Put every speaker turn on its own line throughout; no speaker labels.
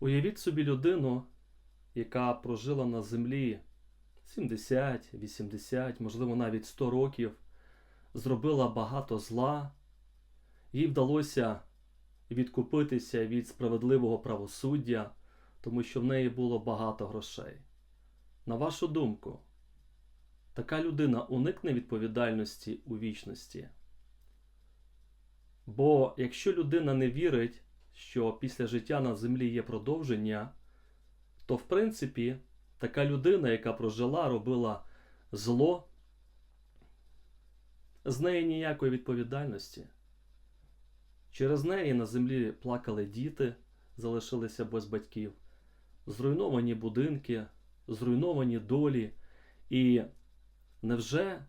Уявіть собі людину, яка прожила на землі 70, 80, можливо, навіть 100 років, зробила багато зла, їй вдалося відкупитися від справедливого правосуддя, тому що в неї було багато грошей. На вашу думку, така людина уникне відповідальності у вічності? Бо якщо людина не вірить, що після життя на землі є продовження, то в принципі така людина, яка прожила, робила зло, з неї ніякої відповідальності. Через неї на землі плакали діти, залишилися без батьків, зруйновані будинки, зруйновані долі. І невже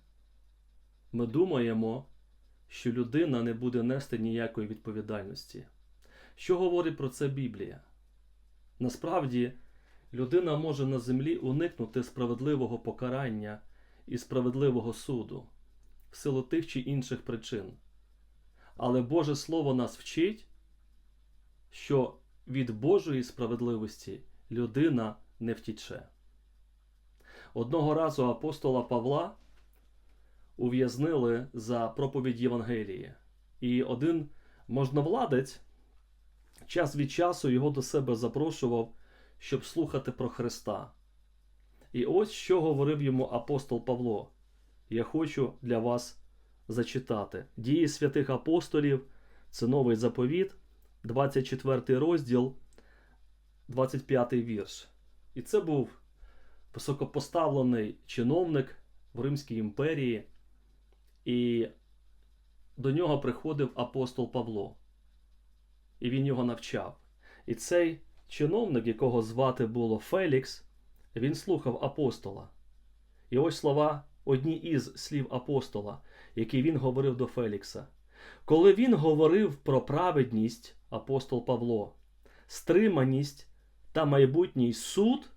ми думаємо, що людина не буде нести ніякої відповідальності? Що говорить про це Біблія? Насправді, людина може на землі уникнути справедливого покарання і справедливого суду в силу тих чи інших причин. Але Боже Слово нас вчить, що від Божої справедливості людина не втіче. Одного разу апостола Павла ув'язнили за проповідь Євангелії, і один можновладець час від часу його до себе запрошував, щоб слухати про Христа. І ось що говорив йому апостол Павло. Я хочу для вас зачитати. Дії святих апостолів, це новий заповіт, 24 розділ, 25 вірш. І це був високопоставлений чиновник в Римській імперії, і до нього приходив апостол Павло. І він його навчав. І цей чиновник, якого звати було Фелікс, він слухав апостола. І ось слова, одні із слів апостола, які він говорив до Фелікса. Коли він говорив про праведність, апостол Павло, стриманість та майбутній суд,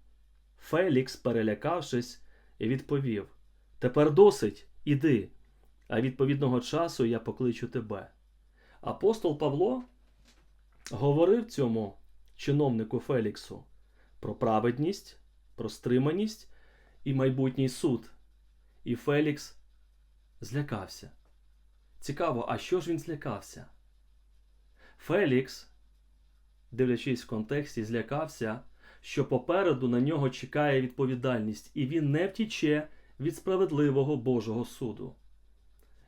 Фелікс, перелякавшись, відповів: Тепер досить, іди, а відповідного часу я покличу тебе. Апостол Павло говорив цьому чиновнику Феліксу про праведність, про стриманість і майбутній суд. І Фелікс злякався. Цікаво, а що ж він злякався? Фелікс, дивлячись в контексті, злякався, що попереду на нього чекає відповідальність, і він не втіче від справедливого Божого суду.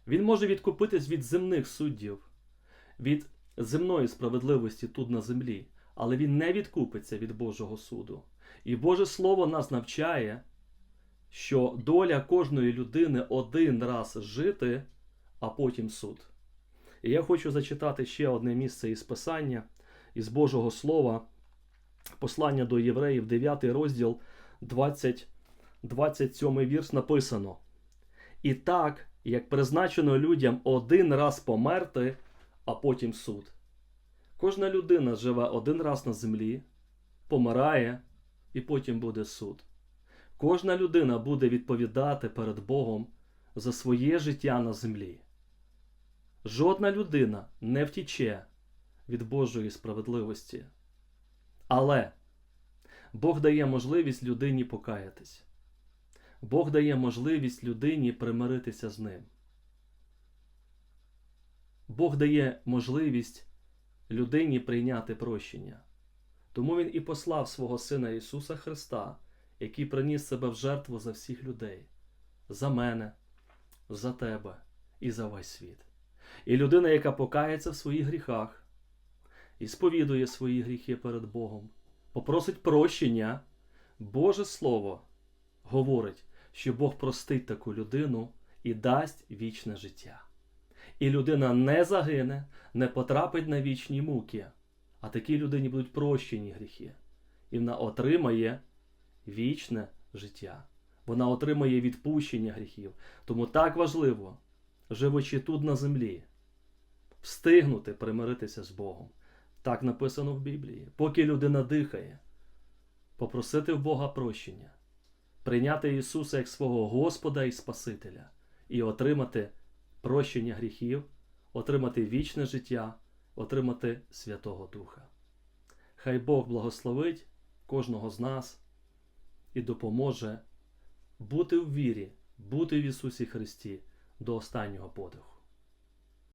Він може відкупитись від земних суддів, від земної справедливості тут на землі, але він не відкупиться від Божого суду. І Боже Слово нас навчає, що доля кожної людини один раз жити, а потім суд. І я хочу зачитати ще одне місце із Писання, із Божого Слова, послання до євреїв, 9 розділ, 20, 27 вірш написано. І так, як призначено людям один раз померти, а потім суд. Кожна людина живе один раз на землі, помирає, і потім буде суд. Кожна людина буде відповідати перед Богом за своє життя на землі. Жодна людина не втіче від Божої справедливості. Але Бог дає можливість людині покаятись. Бог дає можливість людині примиритися з ним. Бог дає можливість людині прийняти прощення. Тому Він і послав свого Сина Ісуса Христа, який приніс себе в жертву за всіх людей, за мене, за тебе і за весь світ. І людина, яка покається в своїх гріхах і сповідує свої гріхи перед Богом, попросить прощення, Боже Слово говорить, що Бог простить таку людину і дасть вічне життя. І людина не загине, не потрапить на вічні муки, а такій людині будуть прощені гріхи. І вона отримає вічне життя. Вона отримає відпущення гріхів. Тому так важливо, живучи тут на землі, встигнути примиритися з Богом. Так написано в Біблії. Поки людина дихає, попросити в Бога прощення, прийняти Ісуса як свого Господа і Спасителя і отримати прощення гріхів, отримати вічне життя, отримати Святого Духа. Хай Бог благословить кожного з нас і допоможе бути в вірі, бути в Ісусі Христі до останнього подиху.